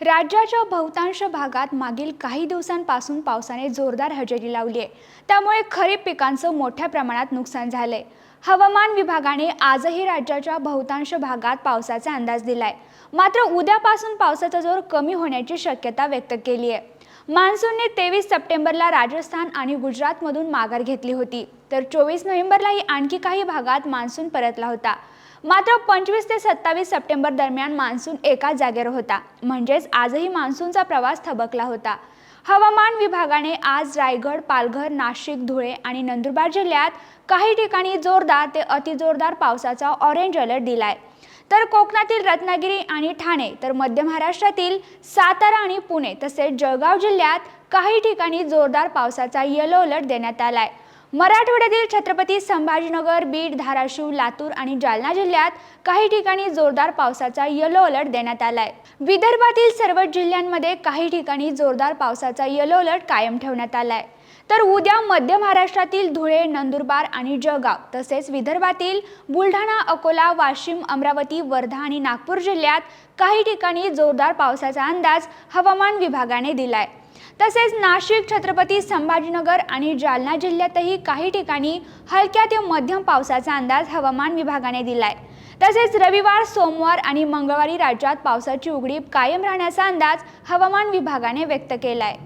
राज्याच्या बहुतांश भागात मागील काही दिवसांपासून पावसाने जोरदार हजेरी लावली आहे त्यामुळे खरीप पिकांचं मोठ्या प्रमाणात नुकसान झालंय. हवामान विभागाने आजही राज्याच्या बहुतांश भागात पावसाचा अंदाज दिलाय. मात्र उद्यापासून पावसाचा जोर कमी होण्याची शक्यता व्यक्त केली आहे मान्सूनने तेवीस सप्टेंबरला राजस्थान आणि गुजरातमधून माघार घेतली होती. तर चोवीस नोव्हेंबरलाही आणखी काही भागात मान्सून परतला होता. मात्र पंचवीस ते सत्तावीस सप्टेंबर दरम्यान मान्सून एकाच जागेवर होता. म्हणजेच आजही मान्सूनचा प्रवास थबकला होता. हवामान विभागाने आज रायगड पालघर नाशिक धुळे आणि नंदुरबार जिल्ह्यात काही ठिकाणी जोरदार ते अतिजोरदार पावसाचा ऑरेंज अलर्ट दिलाय. तर कोकणातील रत्नागिरी आणि ठाणे तर मध्य महाराष्ट्रातील सातारा आणि पुणे तसेच जळगाव जिल्ह्यात काही ठिकाणी जोरदार पावसाचा येलो अलर्ट देण्यात आलाय. मराठवाड्यातील छत्रपती संभाजीनगर बीड धाराशिव लातूर आणि जालना जिल्ह्यात काही ठिकाणी जोरदार पावसाचा येलो अलर्ट देण्यात आलाय. विदर्भातील सर्व जिल्ह्यांमध्ये काही ठिकाणी जोरदार पावसाचा येलो अलर्ट कायम ठेवण्यात आलाय. तर उद्या मध्य महाराष्ट्रातील धुळे नंदुरबार आणि जळगाव तसेच विदर्भातील बुलढाणा अकोला वाशिम अमरावती वर्धा आणि नागपूर जिल्ह्यात काही ठिकाणी जोरदार पावसाचा अंदाज हवामान विभागाने दिलाय. तसेच नाशिक छत्रपती संभाजीनगर आणि जालना जिल्ह्यातही काही ठिकाणी हलक्या ते मध्यम पावसाचा अंदाज हवामान विभागाने दिलाय. तसेच रविवार सोमवार आणि मंगळवारी राज्यात पावसाची उघडीप कायम राहण्याचा अंदाज हवामान विभागाने व्यक्त केलाय.